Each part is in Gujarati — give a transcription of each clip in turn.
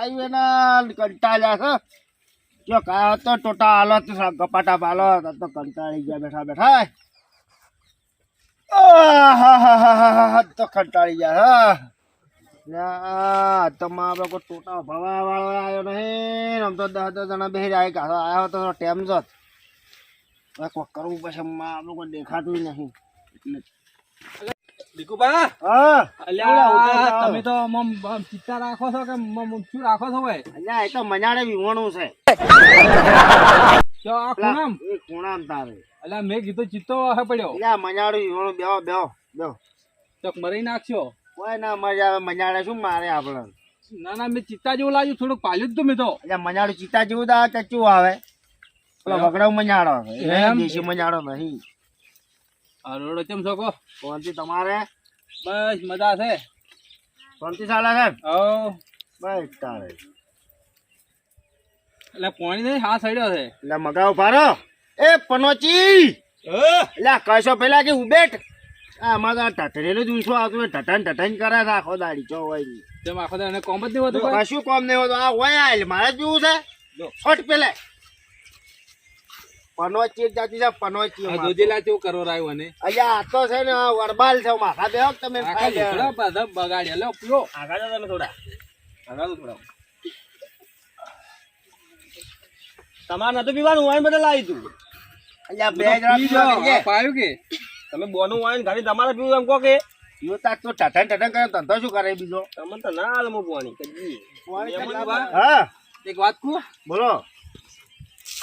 આવ્યું એના કંટાળ્યા છે? જો કાયો તો ટોટા હાલો તો ગપાટા પાલો તો કંટાળી ગયા બેઠા બેઠા. તો કંટાળી ગયા હા તો માં કોઈ ટોટા ભરવા વાળો આવ્યો નહીં તો દસ દસ જણા બેસી જાય કાઢો આવ્યો તો ટેમ હવે કોક કરવું પછી માં આપણે કોઈ દેખાતું નહીં. દીકુબા હા. અલ્યા તમે તો મમ ચિત્તા રાખો છો કે મમ મમ શું રાખો છો ભાઈ? અલ્યા એ તો મજાડે વિહોણું છે. જો આ ખૂણામ. એ ખૂણામ તારે. અલ્યા મેં કીધું ચિત્તો હે પડ્યો. અલ્યા મજાડું વિહોણું બેહો બેહો બેહો. ચોક મરી નાખશો. કોઈ ના મજા આવે મજાડે શું મારે આપણે? ના ના મેં ચિત્તા જેવું લાગ્યું થોડુંક પાલ્યું તું મેં તો. અલ્યા મજાડું ચિત્તા જેવું તો આ આવે. પેલો વગડાવ મજાડો? દેશી મજાડો નહીં. રોડો કેમ છો કો? કોણથી તમારે? બસ મજા છે. કોણથી ચાલે છે ઓ બસ તારે એટલે પાણી નહીં હા સડ્યો છે. એટલે મગાવ પારો એ પનોચી! એટલે કશો પેલા કે ઉબેટ? આ તો આ ઢટરેલું જ ઊંચું આવતું હોય ઢટન ઢટન કરે છે આખો દાડી ચો હોય તેમ આખો દાડી કોમ જ નહીં હોતું કશું કોમ નહીં હોતું આ હોય મારે જ પીવું છે. છોટ પેલે. પનોચી જાતી છે પનોચી આ જોજેલા કેવું કરો રાયું અને. અલ્યા આ તો છે ને વરબાલ છે માથા બેહો તમે ખાઈ લેવાનો. લુગડા બધા બગાડ્યા. લો પીઓ આગળ તમે થોડા. આગળ થોડા. તમારે નતું પીવાનું વાઈન બધા લાવી તું અલ્યા બે જણા પાયું કે? તમે બોનું વાઈન ઘરે તમારે પીવું એમ કહો કે? યો તો કરે ધંધો શું કરે બીજો? તમને તો ના હાલ મો પોણી હા. એક વાત કહું? બોલો.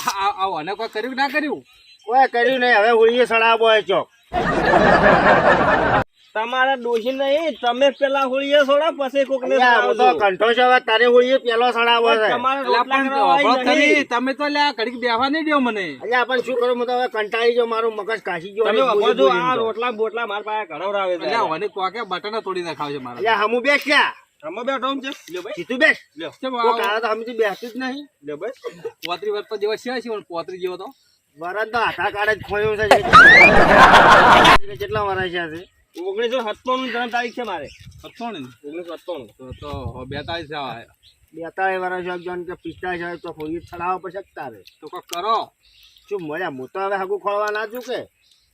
આને કોઈ કર્યું ના કર્યું? કોઈ કર્યું નહીં. હવે હોળીએ સડાવો ચોક. તમારે ડોશી નહીં તમે પેલા હોળીએ સોડા પછી કોક ને કંઠો છે. હવે તારે હોળીએ પેલો સડાવો છે. તમે. તો લ્યા ઘડીક બેહવા નહીં દો મને. અલ્યા પણ શું કરું? હું તો હવે કંટાળી ગયો. મારું મગજ કાશી ગયો તમે આ રોટલા બોટલા મારા પાસે ઘણવરાવે છે. અલ્યા ઓને કોકે બટન તોડી નાખાવ છે મારા અલ્યા હમું બેસ ક્યાં તમે બેઠો છે. ભાઈ. સીધું બેસ. તો બેસતું જ નહીં. લ્યો ભાઈ. પોત્રી વર્ષ જેવો છે છે પણ પોત્રી જેવો તો. વરદ તો આધાર કાર્ડ જ ખોયું છે. કેટલા વરાય છે? ઓગણીસો સત્તાણું જન્મ તારીખ છે મારે. સત્તાણું ઓગણીસો સત્તાણું. તો બેતાલીસ બેતાળીસ વર્ષ જોન કે પિસ્તાળીસ હોય તો હોળી ચડાવવા પડશે તારે તો કોક કરો. શું મળ્યા? હું તો હવે હગું ખોળવા ના છું કે.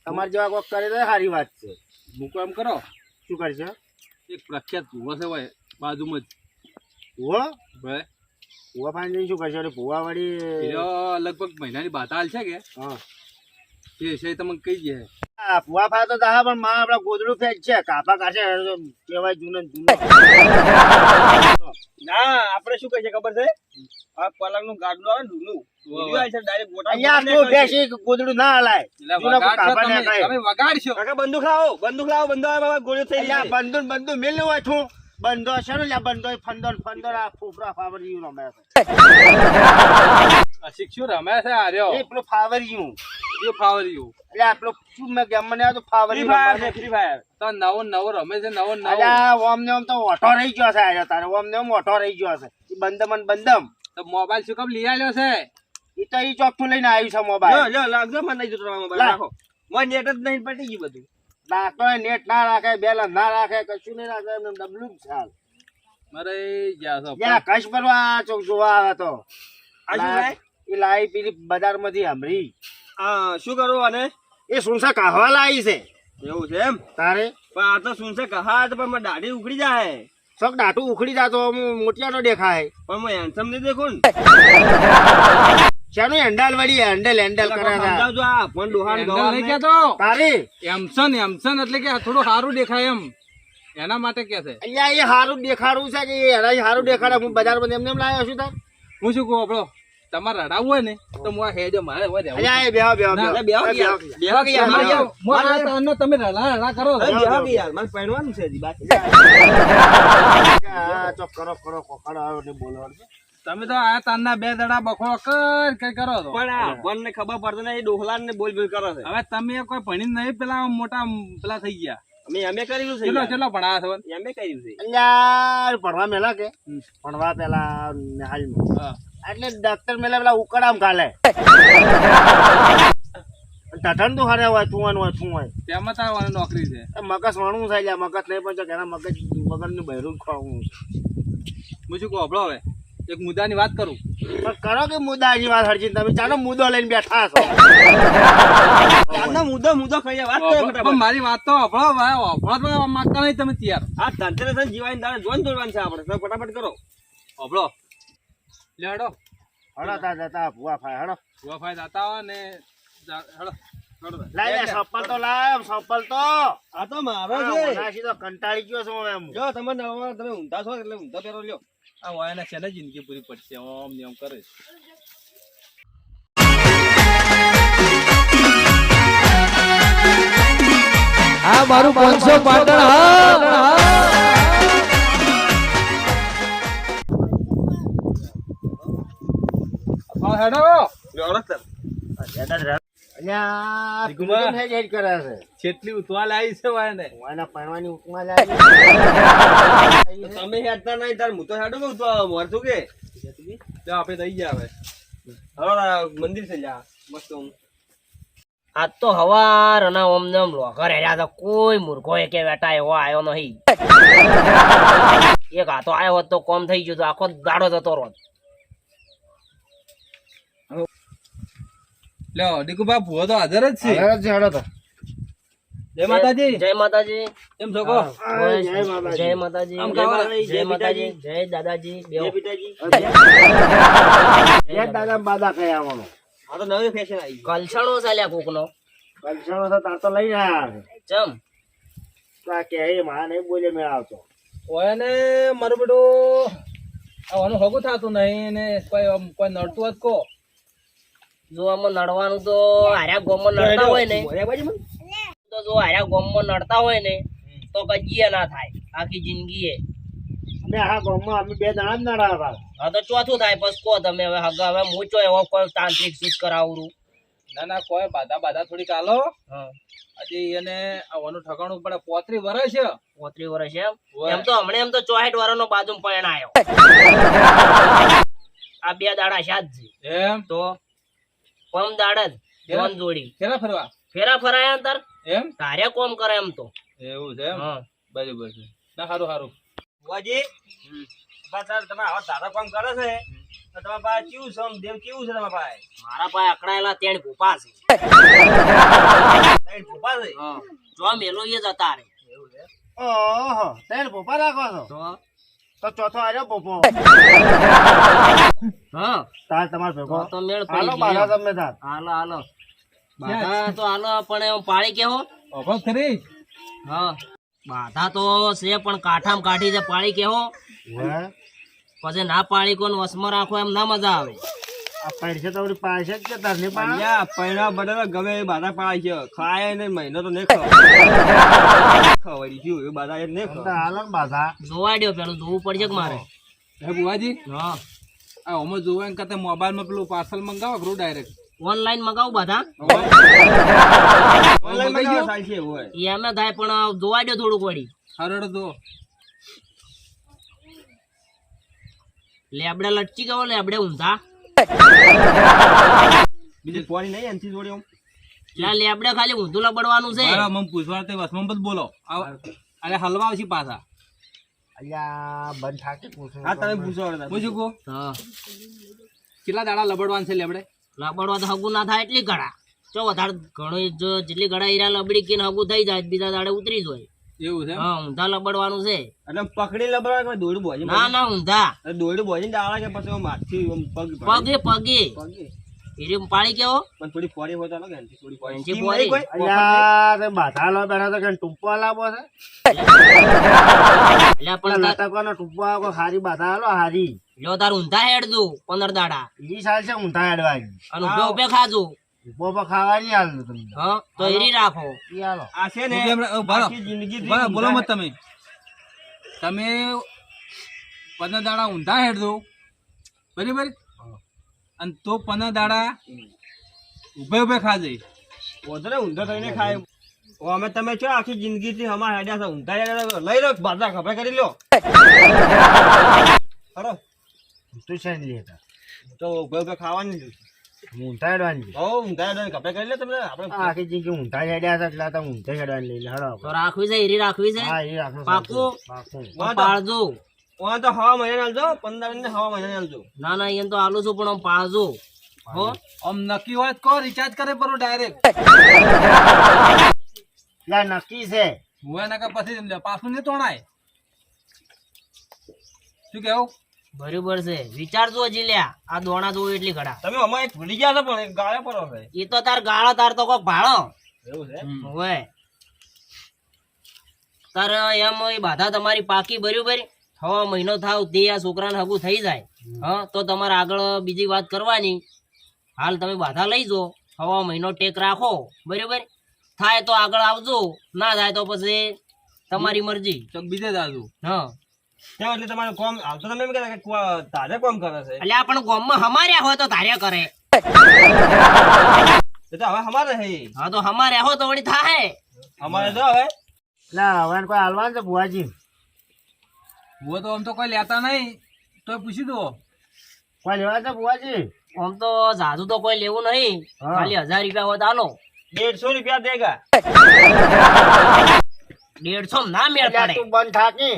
તમારે જેવા કોક કરે તો સારી વાત છે. હું કામ કરો. શું કરશે? એક પ્રખ્યાત ભૂવો છે ભાઈ. બાજુમાં જ. ભૂવા ભાઈ. ભૂવા પાણી જઈને શું કરશે? ભૂવા વાળી લગભગ મહિનાની બાતાલ છે કે? હા. એ છે તમને કહી દે. ભૂવા ફાય તો દાહા પણ માં આપણા ગોદડું ફેંક છે. કાપા કાશે કહેવાય જૂને ને જૂનું. ના આપણે શું કહે છે ખબર છે? આ પલંગનું ગાડલું આવે ને જૂના તમે. તમે બંદૂક લાવો બંદૂક લાવો બંદૂક મિલ હોય છું બંધો છે ને લ્યા બંધો ફંદો ફંદો આ ફૂફરા ફાવરિયું રમે છે. આ શિક્ષુ રમે છે આર્યો. એ પેલું ફાવરિયું. એ ફાવરિયું. એટલે આપણો પેલું શું મેં ગેમ મને તો ફાવરી ફાયર છે ફ્રી ફાયર તો નવો નવો રમે છે નવો નવો અલ્યા ઓમ ને ઓમ તો ઓટો રહી ગયો છે આજે તારે ઓમ ને ઓમ ઓટો રહી ગયો છે. ઈ બંધમ અને બંધમ. તો મોબાઈલ શું કામ લઈ આવ્યો છે? એ તો એ ચોખ્ખું લઈને આવ્યું છે મોબાઈલ. લ્યો લાગજો મને નહીં જોતો મોબાઈલ રાખો. મને નેટ જ નહીં પટી ગયું બધું. નાખતો નેટ ના રાખે બેલા ના રાખે કશું નહીં રાખે એમને ડબલું જ ચાલ મારે જ્યાં કશ ભરવા ચોક જોવા આવે તો. એ લાઈ પેલી બજારમાંથી હમરી આ શું કરો અને એ સુનસા કાહવા લાવી છે. એવું છે એમ? તારે? પણ આ તો સુનસા કહા તો પણ મારી દાઢી ઉખડી જાય. શોખ દાટું ઉખડી જાતો હું મોટિયાનો દેખાય. પણ હું હેન્ડસમ નહીં દેખું ને? શાનું હેન્ડલ વળી હેન્ડલ હેન્ડલ એટલે કરે કોઈ છે સમજાવજો આ ફોન ડોહાને ગવાર નહીં. કહેતો તારી એમસન એમસન એટલે કે થોડું સારું દેખાય એમ એના માટે કે છે અહીંયા એ હારું દેખાડું છે કે એના હારું દેખાડે હું બજારમાં એમને એમ લાવ્યો છું તાર હું શું કહું આપણો તમારે રડાવવું હોય ને તો હું આ હેજો મારે હોય રહેવું. અહીંયા બેહો બેહો બેહો. બેહો કે યાર. બેહો. બેહો કે યાર. મારે તારનો તમે રડા રડા કરો બેહો કે યાર. મને પહેરવાનું છે જી બાકી. આ ચોક કરો કરો કોકડો આવ્યો ને બોલવાનું છે. તમે તો આ તારના બે દડા બખોડો કર કઈ કરો છો પણ આ ભણને ખબર પડતો નહીં ડોહલાને બોલ બોલ કરો છે. હવે તમે કોઈ ભણી નહીં પેલા મોટા પેલા થઈ ગયા. અમે અમે કર્યું છે ચલો યાર. ચલો ભણા છો અમે કર્યું છે. યાર ભણવા મેલા કે. ભણવા પેલા હાલમાં. એટલે ડોક્ટર મેલા પેલા ઉકળામ કાલે ઢઠન તો હારે હોય થુવાનું હોય થું હોય. તેમાં તાર નોકરી છે. મગજ વણવું થાય મગજ નહીં પણ એના મગજ મગજનું બહેરું ખાવું હું શું કહો હવે. એક મુદ્દાની વાત કરું. પણ કરો કે મુદ્દાની વાત હરજી તમે ચાલો મુદ્દો લઈને બેઠા છો. મુદ્દો મુદ્દો કહીએ વાત કરો પણ મારી વાત તો અભળો ભાઈ અભળો તો માંગતા નહીં તમે તૈયાર. આ ધનતેરસ જીવાઈને દાડે જોઈન દોડવાનું છે આપણે. તમે ફટાફટ કરો. અભળો. લે હડો. હડો તા જતા ભૂવા ફાય હડો. ભૂવા ફાય જતા હોય ને હડો. લાય લે તો લાય સપ્પલ તો. આ તો મારો છે. કંટાળી ગયો છું જો તમે તમે ઊંધા છો એટલે ઊંધા પહેરો લ્યો. આ વાયને છે ને જિંદગી પૂરી પડશે ઓમ ને કરે. આ મારું પાંચસો પાટણ હા હા. હેડો. હેડ છેટલી ઉતવાલ આવી છે વાયને વાયના પરવાની ઉપમા લાવી તમે હેડતા નહીં તાર હું તો હેડું કે? જો આપણે દઈ ગયા હવે. હવે આ મંદિર છે લ્યા. મસ્ત આમ. આજ તો હવાર અને ઓમ લોઘર હેર્યા તો કોઈ મૂર્ખો કે બેટા એવો આવ્યો નહીં. એક હાથો આવ્યો હોત તો કોમ થઈ ગયું તો આખો દાડો જતો રોત. લ્યો દીકુભા ભૂવો તો હાજર જ છે. હાજર જ હેડો તો. જય માતાજી. જય માતાજી. કેમ છો કો જય માતાજી. જય માતાજી, જય જય માતાજી. જય દાદાજી. જય પિતાજી. એક દાદા બાદા ખાઈ આવવાનો આ તો નવી ફેશન આવી કલછણો ચાલ્યા કોકનો. કલછણો તો તાર તો લઈ રહ્યા છે. ચમ. તા કે હે મારા નહીં બોલે મેળ આવતો. ઓયને મારું બેટું આવવાનું હગું થતું નહીં ને કોઈ આમ કોઈ નડતું હોત કો. જો આમાં નડવાનું તો હાર્યા ગોમમાં નડતા હોય ને. તો જો હાર્યા ગોમમાં નડતા હોય ને તો કજીએ ના થાય આખી જિંદગી એ અમે આ ગામમાં અમે બે જણા જ નડાવતા. હા તો ચોથું થાય પછી કહો તમે હવે હગા હવે હું ચો એવો કોઈ તાંત્રિક સૂચ કરાવું? ના ના કોઈ બાધા બાધા થોડીક આલો. હા. હજી એને આવવાનું ઠકાણું પડે પોત્રી વર્ષ છે. પોત્રી વર્ષ એમ? એમ તો હમણે એમ તો ચોસઠ વર્ષનો બાજુ પરણાયો આ બે દાડા શાદ છે એમ? તો પમ દાડે જોન જોડી. ફેરા ફરવા? ફેરા ફરાયા અંતર એમ? તારે કોમ કરે એમ તો. એવું છે એમ? હા. બરાબર છે. ના સારું સારું વાજી બસ સર તમે હવે દાદા કામ કરે છે તો તમારા પાસે કેવું છે આમ? દેવ કેવું છે તમારા પાસે? મારા પાસે અકળાયેલા તેણ ભૂપા છે. તારી ભૂપા છે? જો મેલો એ જતા રે ઓહો તેલ ભોપા રાખો છો? તો? તો ચોથો આવ્યો પોપો હા. તાર તમારો ભેગો. તો મેળ હાલો બાધા ગયો તમે તાર. હાલો હાલો. બાધા તો હાલો પણ એમ પાળી કેવો ઓભો ખરી હા. બાધા તો છે પણ કાઠામ કાઢી છે પાળી કેવો હે? પછી ના પાળી કોણ વસમાં રાખો એમ ના મજા આવે. પૈસે તો આપણી પાસે જ છે તાર નહીં પાડે? અહીંયા ગમે એ બાધા પાડે છે. ખાય ને મહિનો તો નહીં ખવાડી ગયું એ બાધા એ નહીં તમે ખાવ તો હાલો ને બાધા. જોવા દ્યો પેલું જોવું પડશે કે મારે? હે બુવાજી? હા. આ ઓમાં જોવા એમ કરતા મોબાઈલમાં પેલું પાર્સલ મંગાવો ખરું ડાયરેક્ટ ઓનલાઈન મગાવું બધા. ઓનલાઈનમાં થાય છે હોય એ એમ થાય પણ જોવા દ્યો થોડુંક વળી. હરડ તો. લેબડા લટકી ગયો લેબડે ઊંધા. બીજું પાણી નહીં એનથી જોડે આમ ત્યાં લેબડે ખાલી ઊંધું લબડવાનું છે. મારા મમ પૂછવા તે વસમાં બધ બોલો અરે હલવા આવશે પાછા. અલ્યા બંધ થાકે પૂછું હા તમે પૂછો પૂછું કો હા. કેટલા દાડા લબડવાનું છે લેબડે લબડવા તો હગું ના થાય એટલી ગળા. જો વધારે ઘણો જેટલી ગળા હીરા લબડી કે હગું થઈ જાય બીજા દાડે ઉતરી જાય. એવું છે? હા ઊંધા લબડવાનું છે. એટલે પકડી લબડા કે બોજી ના ના ઊંધા. દોડું બોજી ડાળા કે પછી આમ પગ પગે પગે. પગે. એરી પાળી કેવો? પણ થોડી ફોડી હોય તો થોડી? અલ્યા લો બેઠા કે ટૂંપો લાવો છે? એટલે પણ લટકવાનો ટૂંપો આવો હારી બાધા હાલો હારી. લ્યો તાર ઊંધા હેડ દઉં પંદર દાડા. ઈ સાલ છે ઊંધા હેડવાની અને ઉભે ખાજો. ઊભો પર ખાવા નહીં હાલ તમને. હા તો એરી રાખો. ઈ હાલો. આ છે ને. આખી જિંદગી બોલો મત તમે. તમે પંદર દાડા ઊંધા હેડ દો બરાબર અને તો પંદર દાડા ઉભે ઉભે ખાજે વધારે ઊંધા થઈને ખાય. અમે તમે છો આખી જિંદગી થી અમારા હેડ્યા છે. ઊંધા હેડ્યા લઈ લો બાજા ખબર કરી લો. અરે તું છે નહીં લેતા તો ઉભે ઉભે ખાવાની. ઊંધા હેડવાની હો ઊંધા હેડ્યા ખબર કરી લો તમે આપણે આખી જિંદગી ઊંધા હેડ્યા છે એટલે તો ઊંધા હેડવાની લઈને હડો તો રાખવી છે એરી રાખવી છે? હા એ રાખો પાકું? પાકું પાળજો. ઓન તો હવા મહિને આલજો પંદર ને હવા મહિને આલજો ના ના એને તો આલું છું પણ આમ પાળજો. હો? આમ નક્કી હોય તો રિચાર્જ કરે પરો ડાયરેક્ટ લા નક્કી છે. હું એના પછી પાછું નહીં તોણાય શું કેવું? બરોબર છે. વિચારજો હજી લ્યા આ દોણા જોવું એટલી ઘડા. તમે અમારે ભૂલી ગયા છો પણ ગાળે પડો છે એ તો તાર ગાળો તાર તો કોક ભાળો. એવું છે? હોય તાર એમ એ બાધા તમારી પાકી બરોબર. હવા મહિનો થાવ તે આ છોકરાને હગું થઈ જાય. હા તો તમારે આગળ બીજી વાત કરવાની. હાલ તમે બાધા લઈ જો. હવા મહિનો ટેક રાખો. બરોબર? થાય તો આગળ આવજો. ના થાય તો પછી તમારી મરજી. બીજે બીજે આવજો. હા. કેમ એટલે તમારું કોમ આમ તો તમે એમ કહેતા કે તારે કોમ કરે છે? એટલે આ પણ ગામમાં હમાર્યા હોય તો તારે કરે. એ તો હવે હમારે હે હા તો હમારે હો તો વળી થાય અમારે તો હવે. લા હવે કોઈ હાલવાન છે બુઆજી હું તો આમ તો કોઈ લેતા નહીં. તો પૂછી દો. કોઈ લેવા છે બુઆજી આમ તો જાદુ તો કોઈ લેવું નહીં. હા. ખાલી હજાર રૂપિયા હોય તો હાલો. દેડસો રૂપિયા દેગા. દેડસો ના મેળ પડે. તું બંધ થાકી.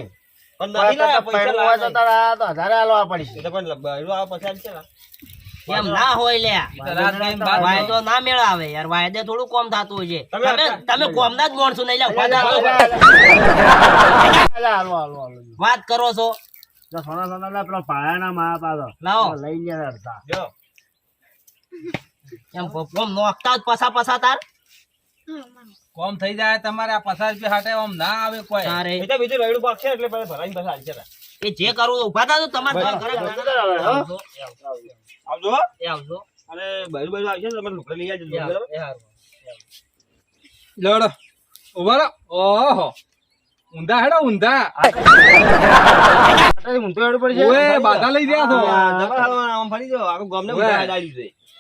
ને. એમ ના હોય બાર વાયદો ના મેળ આવે યાર. વાયદે થોડું કોમ થતું હોય છે. તમે તમે તમે કોમના જ માણસો નહીં લ્યા. વાત કરો. છો. જો સોના સોના પેલા પેલો પાયાના મા પાડો લાવો. લઈ ગયા અડધા. એમ કોમ નોખતા જ પસા પસા તાર કોમ થઈ જાય તમારે આ પચાસ રૂપિયા હાટે આમ ના આવે કોઈ. અરે એ તો બીજું રૈડું પાકશે એટલે પહેલા ભરાઈને પછી આવશે ને. એ જે કરવું ઊભા થા તો તમારે ઘર? આવજો, આવજો. એ આવજો. અને બહેરું બહેરું આવશે તમે લુગડા લઈ આવજો. એ બરાબર? એ હારું. લડો. ઊભા રહો. ઓહો. ઊંધા હેડો ઊંધા. આટલે હેડો પડી જાય. ઓએ બાધા લઈ ગયા છો. આમ ફરી જાઓ. આખું ગામને ઓવે. બધા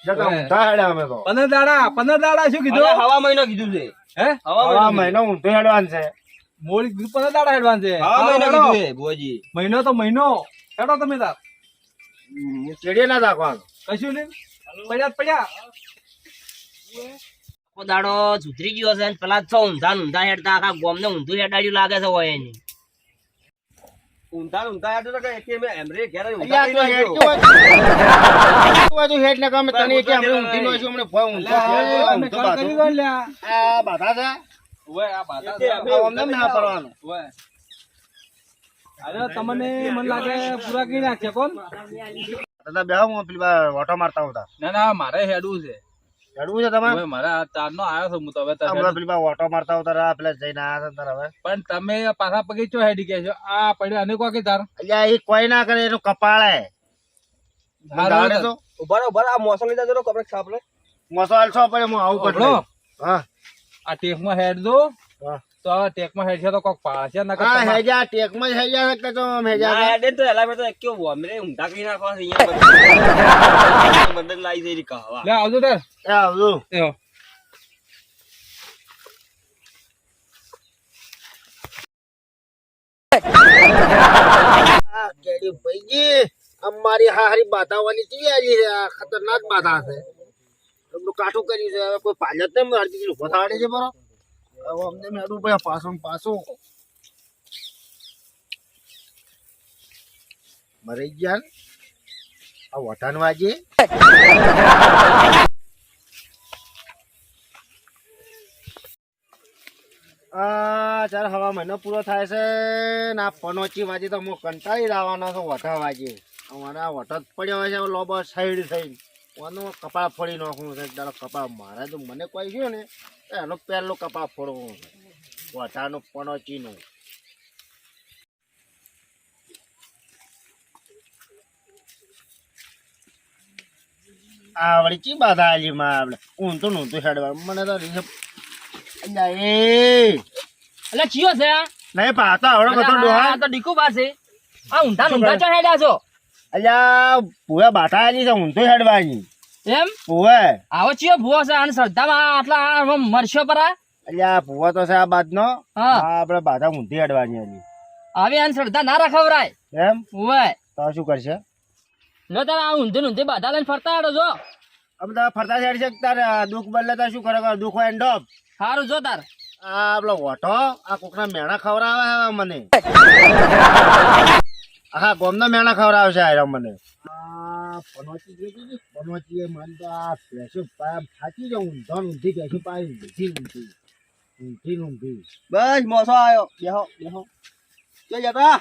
પંદર દાડા પંદર દાડા શું કીધું? હવા મહિનો કીધું છે. હે? હવા હવા મહિનો. મહિનો ઊંધું છે. મોડી કીધું પંદર દાડા હેડવાન છે. મહિનો કીધું છે ભુવાજી. મહિનો તો મહિનો. હેડો તમે તાર. ચેડીએ ના રાખવાનું કશું નહીં. પડ્યા પડ્યા. દાડો સુધરી ગયો છે પેલા છો ઊંધા ઊંધા હેડતા આખા ગોમને ઊંધું હેડાડ્યું લાગે છે હોય એની. ઊંધા ઊંધા હેડો તો કે એમરે ઘેર ઊંધા કરી હેડ ને ગમે તને કે અમે ઊંધી નો છું, અમને ભય ઊંધો અમે આ બાધા છે? ઓય આ બાધા છે. અમને ના પડવાનું ઓય અરે તમને મને લાગે પૂરા કરી નાખશે કોણ? દાદા બેહો હું પેલી વાર ઓટો મારતા હતા ના ના મારે હેડવું છે. હેડવું છે તમારે? મારે આ તારનો આવ્યો છું હું તો હવે તમે હમણાં પેલી વાર ઓટો મારતા હતા પેલા જઈને આયા હતા તાર હવે. પણ તમે પાછા પગી ચો હેડી કે છો? આ પડ્યો અને કોઈ તાર. અલ્યા એ કોઈ ના કરે એનું કપાળે દાડે તો ઊભા રહો, ઊભા આ મોસમ લીધા જરો કપડે છાપ લે. મસાલ છો પડે હું આવું ઓગળો. હા. આ ટેકમાં હેડ દો હા. તો આ ટેકમાં હેડ છે તો કોક પાડશે નકર હા તમારે- હેજા ટેકમાં જ હેજા કે તો હેજા ના હેડે તો એલા મે તો કેવું અમરે ઊંધા કરી નાખવા અહીંયા બંદર- લાઈ દે રી કહવા. લે આવજો તે એ આવજો. એ કેડી ભાઈજી અમારી હારી બાધાવાની ચીવી આવી છે? આ ખતરનાક બાધા છે. એમનું કાઠું કર્યું છે. હવે કોઈ પાલત નહીં અડધી કિલો વધારે છે બરો હવે અમને મેળવું પડે પાછું પાછું. મરી ગયા આ વટાણ વાજે? હવા મહિનો પૂરો થાય છે ને આ પનોચી વાજે તો હું કંટાળી લાવવાનો છું વટા વાજી. અમારે આ વટો જ પડ્યો હોય છે હવે સાઈડ થઈ આનું કપાળ ફોડી નાખવું છે તારો કપાળ મારે તો મને કોઈ ગયો ને એનો પહેલો કપાળ ફોડવું છે. વટાનું પનોચીનું આવડી ચી બાધા આલી માં આપણે? ઊંધું તો નહોતું હેડવા. મને તો અલ્યા એ! એટલે ચિયો છે નહીં પાતા આવડે બધો ડોહા. તો ડીકુ પાસે આ ઊંધા ઊંધા ચો હેડ્યા છો? અલ્યા પૂરા બાટા આલી છે ઊંધું હેડવાની એમ? પૂવે આવો ચિયો ભૂવો છે અને શ્રદ્ધામાં આટલા મરશો પર? અલ્યા પૂવો તો છે આ બાદનો હા. આપણે બાધા ઊંધી હેડવાની આલી હવે આને શ્રદ્ધા ના રખવરાય. એમ? ઓય તો શું કરશે? લો તારે આ ઊંધી ઊંધે બાધા લઈને ફરતા હેડો જો. અમે તો ફરતા હેડ છે તારે દુઃખ બદલે તો શું કરે? દુઃખ હોય એન્ડોપ સારું જો તાર. આ પેલો વોટો આ કોકના મેણા ખવડાવે છે મને. આખા ગોમના મેણા આયરા મને. જે છે પનોતી મને તો આ ભેંસો થાકી જાઉં ઊંધા ઊંધી ભેંસો પાડી ઊંધી ઊંધી. ઊંધી ઊંધી. બસ મોસો આવ્યો બેહો બેહો. જો જતા?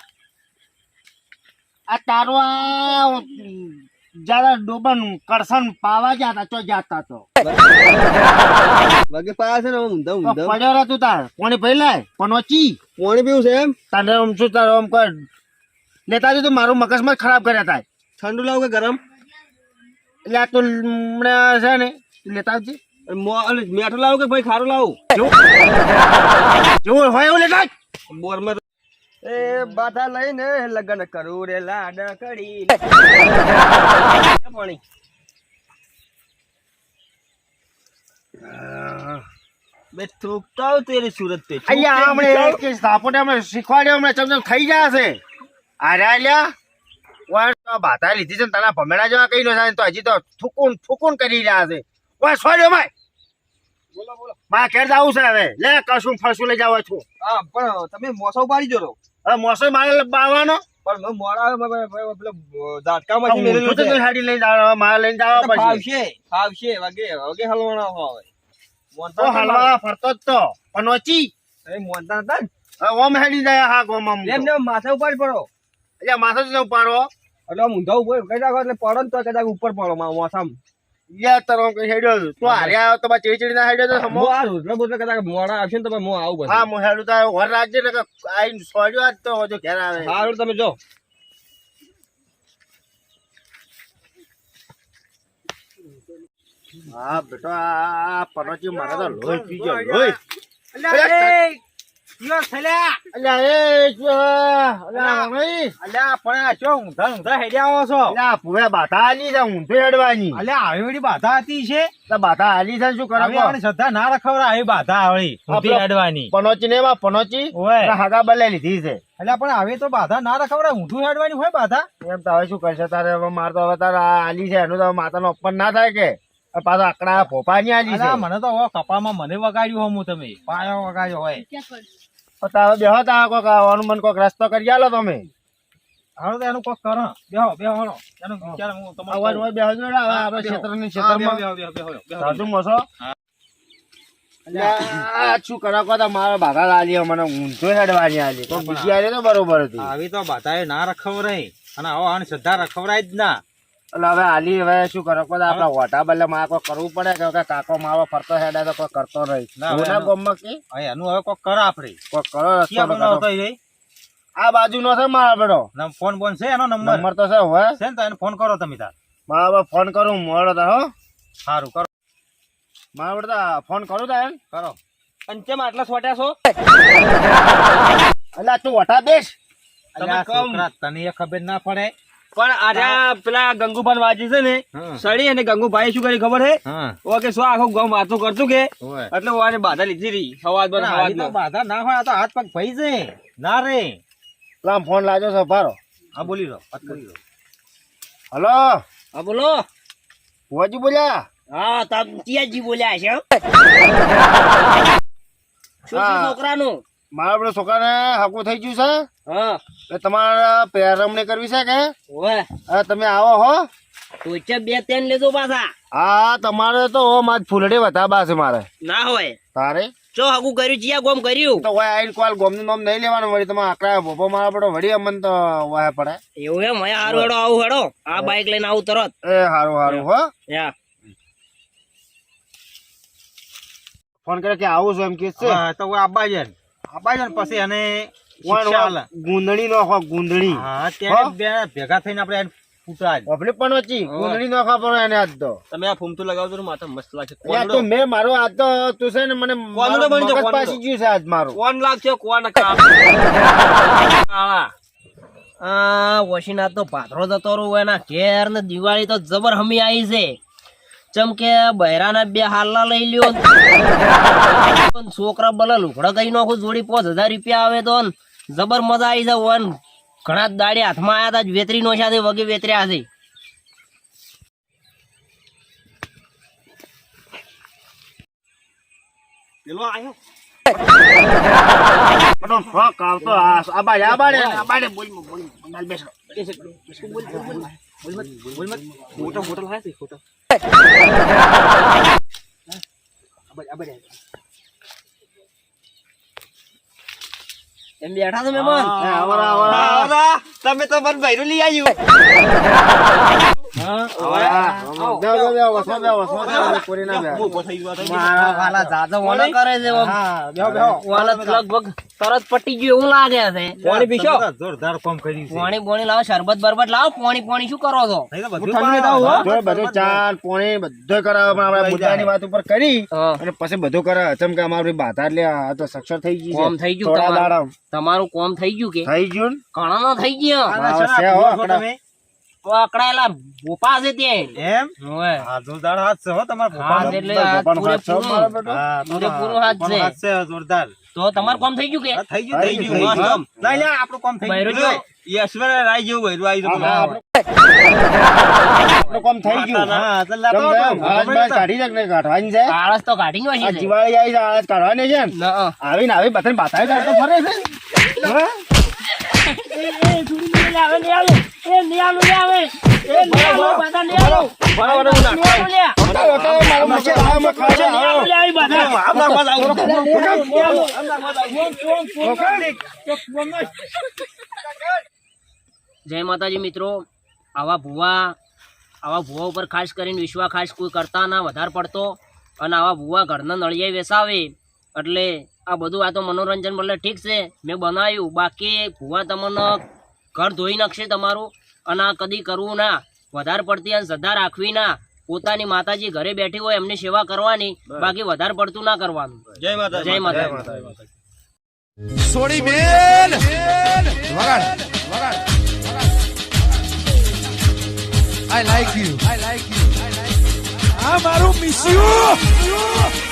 આ તારો આ જરા ડોબન કરસન પાવા ગયા તો જાતા તો. બાકી પાયા છે ને ઊંધા ઊંધા. પડ્યો તું તાર. કોણી ભાઈ લાય પનોચી. કોણી પીવું છે એમ? તારે આમ શું તારે આમ કર લેતા તો મારું મગજમાં ખરાબ કર્યા થાય ઠંડુ લાવું કે ગરમ? એટલે આ તો હમણાં છે ને લેતા આવજે. અને મો- અને મીઠું લાવું કે ભાઈ ખારું લાવું? જોવું હોય એવું લેતા બોરમાં એ બાધા લઈને લગ્ન કરું રે લાડ કડી. પાણી. બે થૂકતા તેરી સુરત પે. અહીંયા આપણે સાપોટે હમણે શીખવાડ્યો હમણે ચમચમ થઈ ગયા છે અરે લ્યા તો ભાતા લીધી છે ને તારા ભમેડા જેવા કઈ નો થાય તો હજી તો થૂકુન થૂકુન કરી રહ્યા છે. ઓય છોડ્યો માય બોલો બોલો. મારે ઘેર જવું છે હવે. લે કશું ફરશું લઈ જાવ છું. હા પણ તમે મોસો પાડી જો હવે મોસો મારે બાવાનો પણ મેં મોડા આવે મેં- મેં- મેં પેલો ઝાટકામાંથી મેલેલું છે. હાડી લઈને જાવ મારે લઈને જવા વગે વગે હલવાના હોય મોનતા હલવા ફરતો જ તો. એ મોનતા હતા ઓમ હેડી જાય હા ગોમ એમ માથા ઉપર પડો. એટલે માથો જ ઉપાડો એટલે આમ ઊભો કઈ જાગો એટલે પડો ને તો કદાચ ઉપર પડો મોસામ યા તરો કઈ હેડ્યો. તું હારે આવ્યો તો ચીડી ચીડી ના હેડ્યો તો સમો આ રોટલા બોટલા કદાચ મોડા આવશે ને તમે મો આવું હા હેડું વર રાખજે ને આજ તો હજુ ઘેર આવે તમે જો હા બેટો આ મારે તો લોહી પી ગયો લોહી અલ્યા એ જો, અલ્યા ભાઈ અલ્યા પણ આ ઊંધા ઊંધા હેડ્યા છો? અલ્યા પૂરે બાધા આલી છે ઊંધું હેડવાની. અલ્યા આવી બાધા હતી છે? તો બાધા આલી છે શું હવે આપણે શ્રદ્ધા ના રખવરા આવી બાધા આવડી ઊંધી હેડવાની. પનોચી ને એમાં પનોચી ઓય. હાગા બલે લીધી છે. અલ્યા પણ હવે તો બાધા ના રખવરા ઊંધું હેડવાની હોય બાધા? એમ તો હવે શું કરશે? તારે હવે માર તો હવે તારે આલી છે એનું તો માતાનો અપમાન ના થાય કે? પાછા આકડા ભોપા ની આલી છે. મને તો કપા કપામાં મને વગાડ્યું હું તમે. પાયો વગાડ્યો હોય. તારે બેહો તા કોક આવવાનું મન કોક રસ્તો કરી આલો તમે. હાલો તો એનું કોક કરો. બેહો બેહો હાલો. એનું વિચાર હું તમારે અવાજ હોય બેહો જોડે હવે આપણે. ક્ષેત્રની ક્ષેત્રમાં. બેહો, બેહો, બેહો, બેહો. મોસો. શું કરો કહો તો મારા બાધા લાલી મને ઊંધો હેડવાની આલી. તો બીજી આલી તો બરોબર હતી. આવી તો બાધાએ ના રખવરાય અને આવો આને શ્રદ્ધા રખવરાય જ ના. એટલે હવે હાલી હવે શું કરો? તો આપડા વોટા બદલે માં કોઈ કરવું પડે કે કાકો મારો ફરતો હેડે તો કોઈ કરતો નહીં. ગોમમાં કે એનું હવે કોઈ કરો આપડે. કોઈ કરો રસ્તો? આ બાજુ નો છે મારા બેડો. નમ- ફોન બોન છે એનો નંબર? નંબર તો છે હોય છે ને તો એને ફોન કરો તમે તાર. બરાબર ફોન કરું મળો તો હો. સારું કરો. મારા બેડો ફોન કરું તા એમ કરો. અને કેમ આટલા સોટ્યા છો? એટલે તું વટા બેસ. તમે કમ. તને એ ખબર ના પડે. પણ આજે પેલા ગંગુભાઈ વાંચી છે ને સડી અને ગંગુભાઈ શું કરી ખબર હે? ઓકે શું આખું ગામ વાતો કરતું કે? એટલે ઓને બાધા લીધી રહી હવાજ બન બાધા ના હોય આ તો હાથ પગ ભાઈ છે. ના રે. લામ ફોન લાજો છો ભારો હા બોલી રહો વાત કરી રહો હલો? હા બોલો. હોજી બોલ્યા? હા તમે તિયાજી બોલ્યા છે શું છોકરાનું? મારા પેલો છોકરાને હાકુ થઈ ગયું છે? હા. તમારા તમારે પેરમણી કરવી છે કે? હવે તમે આવો હો. બે તેન લેજો પાછા. હા તમારે તો હો માર ફૂલડી વધાબા છે મારે. ના હોય. તારે? ચો હગું કર્યું જીયા ગોમ કર્યું? તો હોય આઈન કોલ ગોમનું નામ નહીં લેવાનું વળી તમે આકરા ભોપો મારા પડો વળી અમને તો વાહે પડે. એવું એમ હે હારું હેડો આવું હેડો. આ બાઈક લઈને આવું તરત. એ હારું હારું હો. યા. ફોન કરે કે આવું છું એમ કે છે? હા, તો આબા જાય આબા છે ને પછી એને વણ શિક્ષા આલે. ગુંદણી નો ગુંદણી. હા ત્યારે બે ભેગા થઈને આપણે એને ફૂટા જ. પણ વચ્ચી ગુંદણી નો ખબર એને આજ તો તમે આ ફૂમતું લગાવજો ને માથા મસ્ત લાગશે તો મેં મારો આજ તો તું છે ને મને કોનું બની જાઓ, પાછી ગયું છે આજ મારું. કોણ લાગશે? કોણ કાળા. આ વોશીનાથ તો પાથરો જતો રહ્યો એના ઘેર ને દિવાળી તો જબર હમી આવી છે. ચમ કે બહેરાના બે હાલના લઈ લ્યો. છોકરા બલા લુકડા કઈ નાખું જોડી પાંચ હજાર રૂપિયા આવે તો જબર મજા આવી જાય વન ઘણા દાડે હાથમાં આવ્યા હતા વેતરી નો સાથે વગે વેતર્યા છે આયો. પણ ફક આવતો આ આ બાજુ, બોલ બોલ આ બાજુ, બોલ બોલ બોલ. બેસો એમ બેઠા છો મહેમાન એ આવરા, આવરા. આવરા, તમે તો મને ભૈરું લઈ આવ્યું. તરત પટી ગયું એવું લાગે છે પાણી પીશો પાણી બોણી લાવો શરબત બરબત લાવો પાણી પાણી શું કરો છો બધું ચાર પોણી બધું કરાવે પણ મુદ્દાની વાત ઉપર કરી અને પછી બધું કરે અચમ કે અમારી બાધા એટલે આ તો સક્ષર થઈ ગયું કોમ થઈ ગયું તમારું. કોમ થઈ ગયું કે થઈ ગયું? ઘણા થઈ ગયો તો અકળાયેલા ભોપા છે તે. એમ? હોવે. જોરદાર હાથ છે હો તમારા હાથ એટલે આ હાથ છે પૂરેપૂરું. હાથ છે. છે જોરદાર. તો તમારું કામ થઈ ગયું કે? થઈ ગયું થઈ ગયું. ના લે આપણું કામ થઈ ગયું. જો. યશવર રાય જેવું બૈરું આવી આપણું કામ થઈ ગયું. હા તો લાતો કાઢી છે ને કાઢવાની છે. આળસ તો કાઢી ગયો આ છે. દિવાળી આવી છે આળસ કાઢવાની છે ને ના. આવીને આવી બતન બાધાએ કાઢતો ફરે છે. જય માતાજી મિત્રો. આવા ભુવા આવા ભુવા ઉપર ખાસ કરીને વિશ્વા ખાસ કોઈ કરતા ના વધારે પડતો. અને આવા ભુવા ઘરના નળિયા વેસાવે. એટલે આ બધું આ તો મનોરંજન એટલે ઠીક છે. મેં બનાવ્યું. બાકી ભૂવા તમને ઘર ધોઈ નાખશે તમારું. અને આ કદી કરવું ના. વધારે પડતી અને શ્રદ્ધા રાખવી ના. પોતાની માતાજી ઘરે બેઠી હોય એમની સેવા કરવાની. બાકી વધારે પડતું ના કરવાનું. જય માતા જય માતા સોડી બેન. વગાડ. વગાડ. I like you I like you આ મારું મિસ યુ